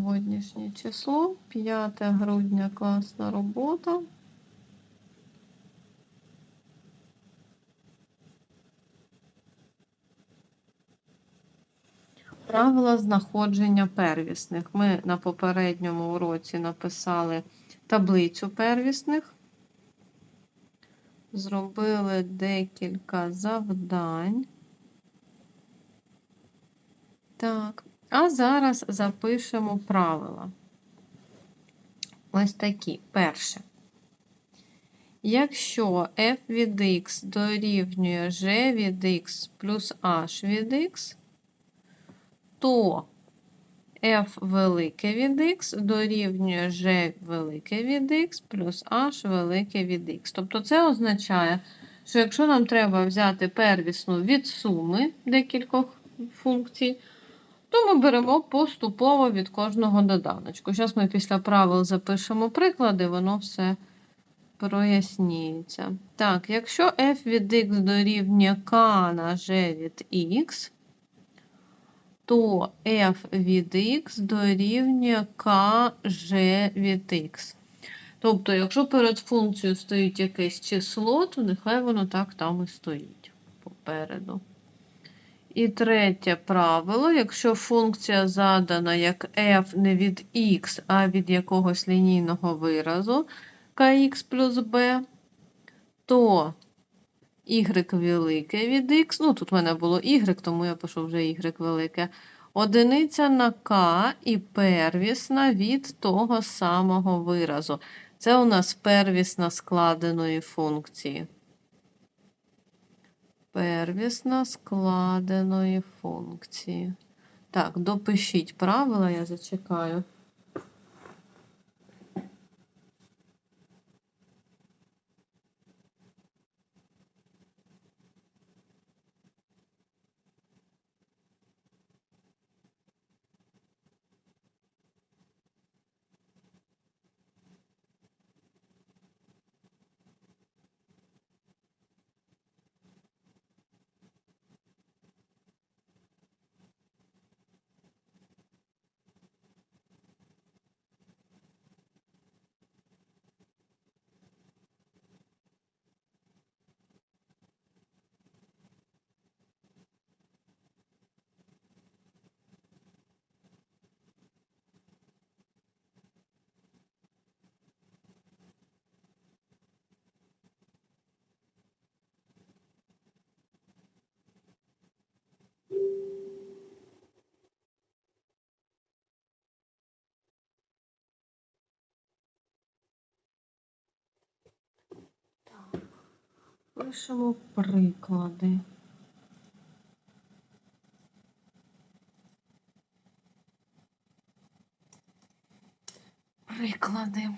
Сьогоднішнє число 5 грудня класна робота. Правила знаходження первісних. Ми на попередньому уроці написали таблицю первісних, зробили декілька завдань. Так, а зараз запишемо правила. Ось такі. Перше. Якщо f від x дорівнює g від x плюс h від x, то f велике від x дорівнює g велике від x плюс h велике від x. Тобто це означає, що якщо нам треба взяти первісну від суми декількох функцій, то ми беремо поступово від кожного доданочку. Зараз ми після правил запишемо приклади, воно все проясніється. Так, якщо f від x дорівнює k на g від x, то f від x дорівнює kg від x. Тобто, якщо перед функцією стоїть якесь число, то нехай воно так там і стоїть попереду. І третє правило, якщо функція задана як f не від x, а від якогось лінійного виразу kx плюс b, то y велике від x, ну тут в мене було y, тому я пишу вже y велике, одиниця на k і первісна від того самого виразу. Це у нас первісна складеної функції. Первісна складеної функції. Так, допишіть правила, я зачекаю. Пишемо приклади. Приклади.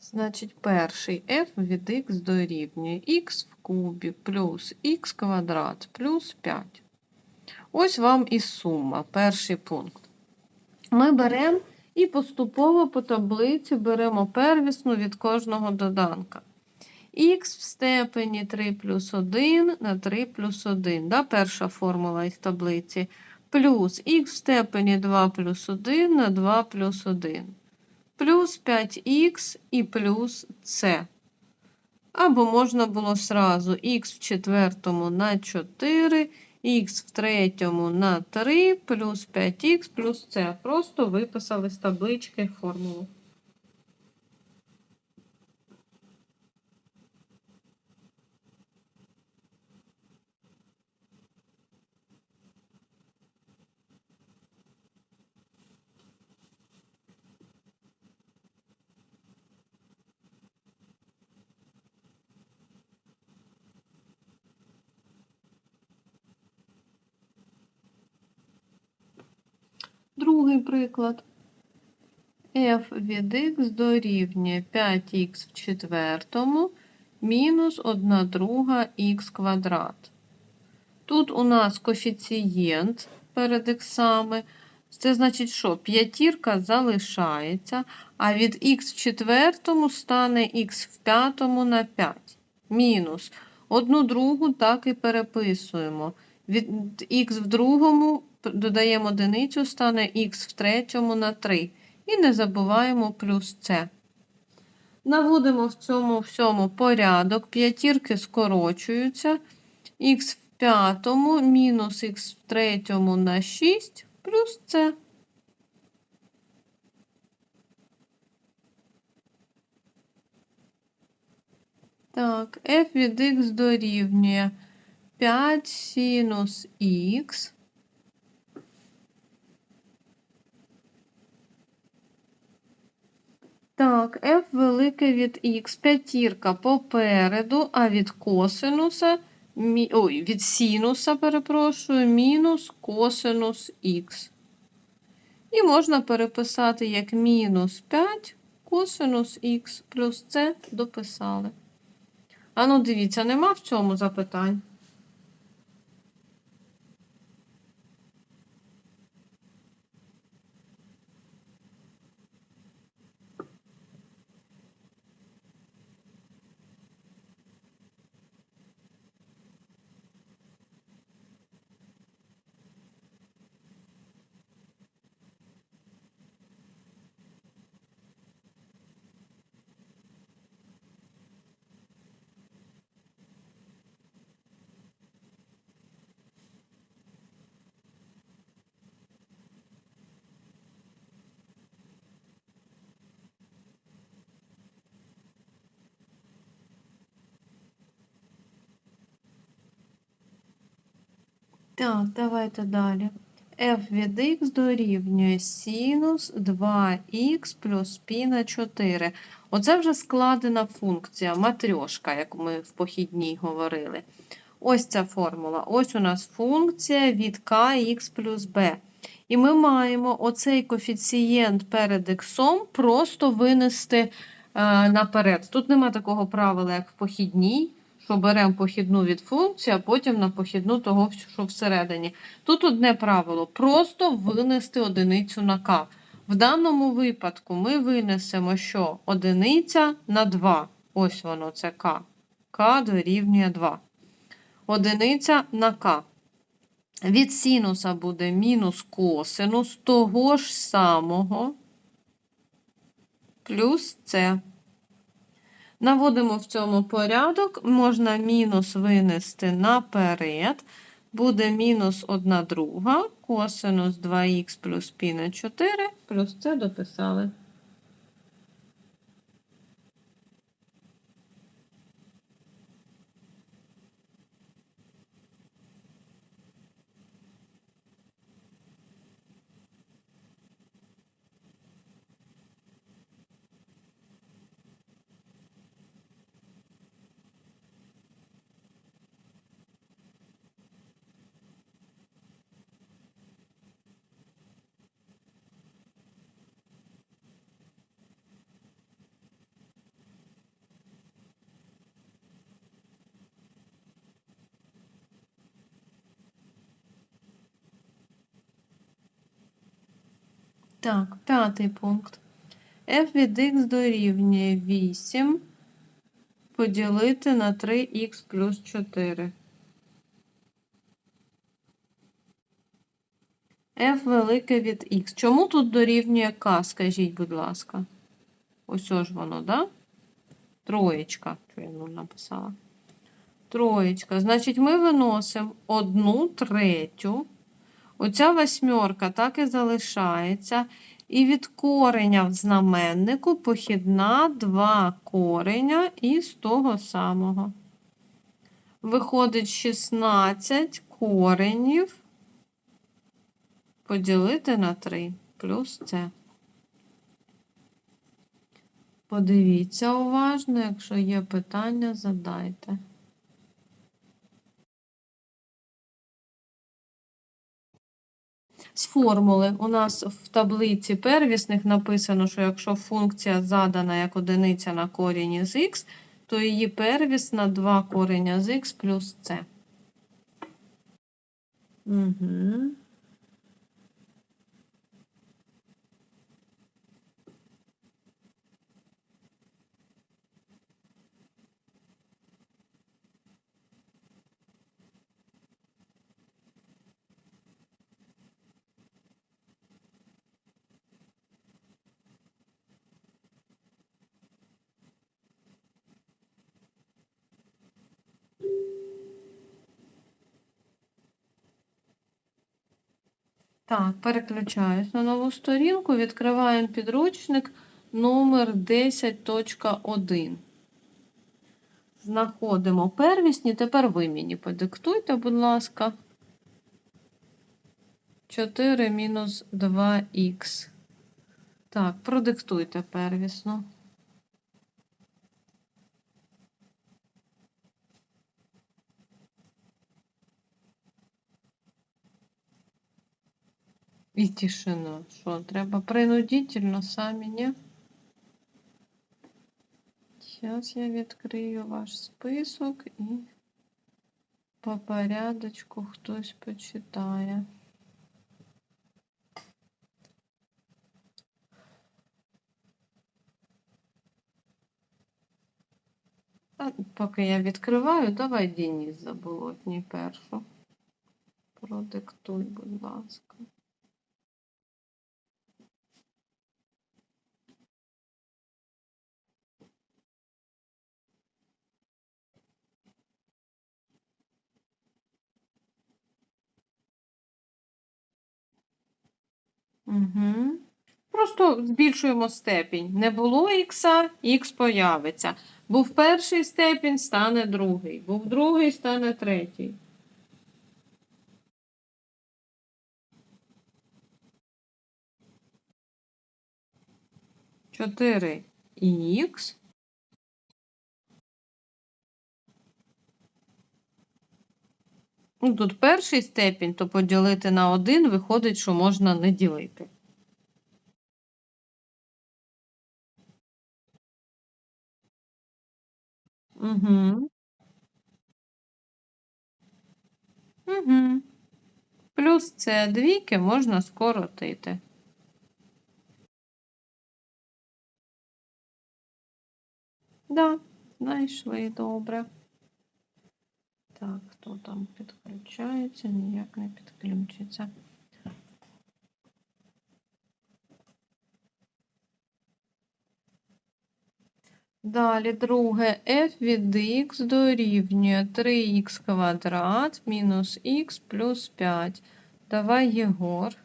Значить, перший f від x дорівнює x в кубі плюс x квадрат плюс 5. Ось вам і сума, перший пункт. Ми беремо і поступово по таблиці беремо первісну від кожного доданка. Х в степені 3 плюс 1 на 3 плюс 1. Да, Перша формула із таблиці. Плюс х в степені 2 плюс 1 на 2 плюс 1. Плюс 5х і плюс С. Або можна було сразу х в четвертому на 4 х в третьому на 3 плюс 5х плюс c. Просто виписали з таблички формулу. Другий приклад. f від x дорівнює 5х в четвертому мінус 1 друга х квадрат. Тут у нас коефіцієнт перед іксами. Це значить, що п'ятірка залишається, а від х в четвертому стане х в п'ятому на 5. Мінус Одну другу так і переписуємо. Від х в другому додаємо одиницю, стане х в третьому на 3. І не забуваємо плюс це. Наводимо в цьому всьому порядок. П'ятірки скорочуються. х в п'ятому мінус х в третьому на 6 плюс це. Так, f від x дорівнює 5 синус х. Так, f велике від х, п'ятірка попереду, а від косинуса, мі- ой, від синуса, перепрошую, мінус косинус х. І можна переписати як мінус 5 косинус х плюс це дописали. А ну дивіться, нема в цьому запитань? Так, давайте далі. f від x дорівнює синус 2х плюс π на 4. Оце вже складена функція, матрьошка, як ми в похідній говорили. Ось ця формула. Ось у нас функція від kx плюс b. І ми маємо оцей коефіцієнт перед х просто винести е, наперед. Тут нема такого правила, як в похідній, що беремо похідну від функції, а потім на похідну того, що всередині. Тут одне правило просто винести одиницю на k. В даному випадку ми винесемо, що одиниця на 2. Ось воно, це k. k дорівнює 2. Одиниця на k. Від синуса буде мінус косинус того ж самого плюс це. Наводимо в цьому порядок, можна мінус винести наперед. Буде мінус 1 друга, косинус 2х плюс пі на 4, плюс це дописали. Так, п'ятий пункт. f від x дорівнює 8 поділити на 3х плюс 4. f велике від x. Чому тут дорівнює k, скажіть, будь ласка. Ось ж воно, да? Троєчка. Що я нуль написала? Троєчка. Значить, ми виносимо одну третю. Оця восьмерка так і залишається. І від кореня в знаменнику похідна 2 кореня із того самого. Виходить 16 коренів поділити на 3 плюс це. Подивіться уважно, якщо є питання, задайте. З формули у нас в таблиці первісних написано, що якщо функція задана як одиниця на корінь з х, то її первісна 2 кореня з х плюс c. Угу. Так, переключаюсь на нову сторінку, відкриваємо підручник номер 10.1. Знаходимо первісні, тепер ви мені подиктуйте, будь ласка. 4 мінус 2х. Так, продиктуйте первісно. І тишина. Що, треба принудительно самі, ні? Зараз я відкрию ваш список і по порядочку хтось почитає. А поки я відкриваю, давай Денис Заболотній першу. Продиктуй, будь ласка. Угу. Просто збільшуємо степінь. Не було х, х появиться. Був перший степінь, стане другий. Був другий, стане третій. Чотири х. Ну, тут перший степінь, то поділити на один виходить, що можна не ділити. Угу. Угу. Плюс це двійки можна скоротити. Да, знайшли добре. Так, хто там підключається, ніяк не підключиться. Далі друге f від x дорівнює 3х квадрат мінус х плюс 5. Давай Єгор.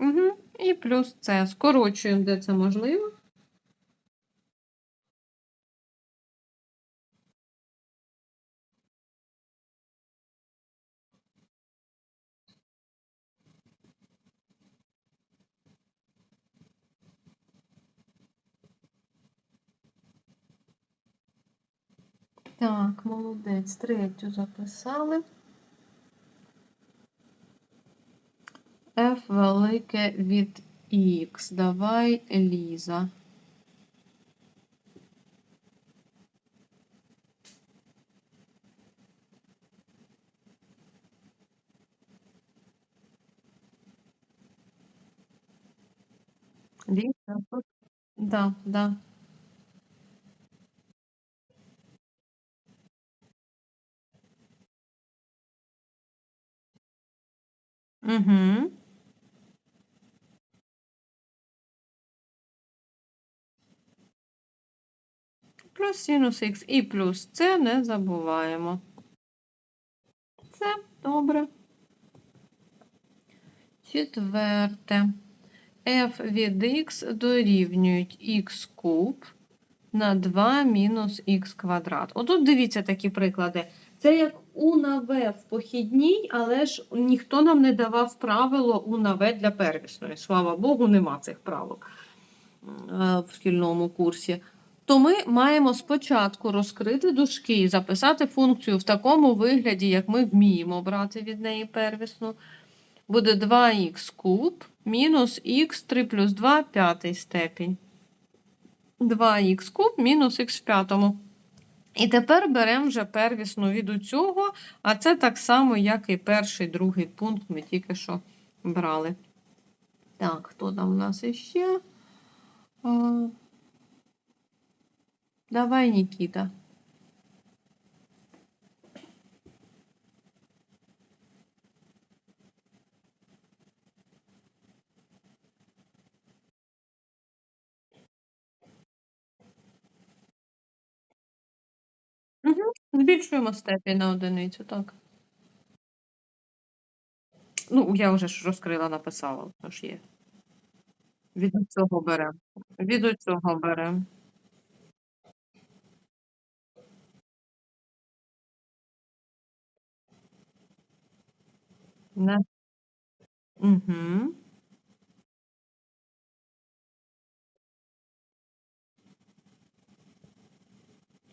Угу. І плюс це. Скорочуємо, де це можливо. Так, молодець, третю записали. F велике від X. Давай Ліза. Ліза? Да, да. Угу. Плюс синус х і плюс це не забуваємо. Це добре. Четверте. f від x дорівнюють х куб на 2 мінус х квадрат. Отут дивіться такі приклади. Це як у на В в похідній, але ж ніхто нам не давав правило у на В для первісної. Слава Богу, нема цих правил в шкільному курсі. То ми маємо спочатку розкрити дужки і записати функцію в такому вигляді, як ми вміємо брати від неї первісну. Буде 2х куб мінус х 3 плюс 2 п'ятий степінь. 2х куб мінус х в п'ятому. І тепер беремо вже первісну від цього, а це так само, як і перший другий пункт ми тільки що брали. Так, хто там у нас іще? Давай, Никита. Збільшуємо степінь на одиницю, так. Ну, я вже ж розкрила, написала, тож є. Від цього беремо. Від цього беремо. Не. Угу.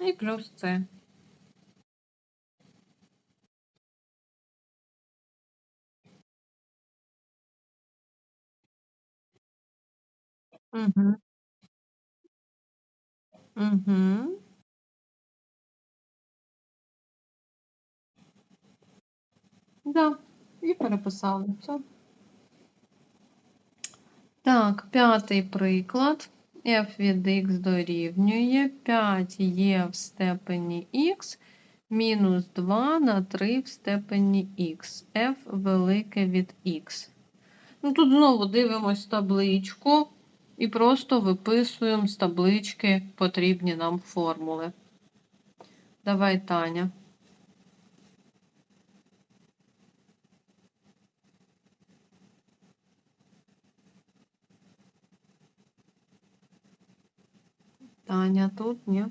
І плюс це. Угу. Угу. Да. І переписали. Все. Так, п'ятий приклад. f від x дорівнює 5 є в степені x мінус 2 на 3 в степені x. f велике від x. Ну, тут знову дивимось табличку і просто виписуємо з таблички потрібні нам формули. Давай, Таня. Таня тут, ні?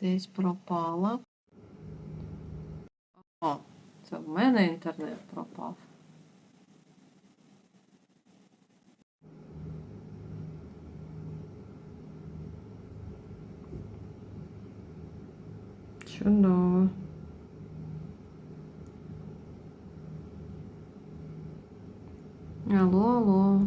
Десь пропала. О, це в мене інтернет пропав. Чудово. Алло, алло.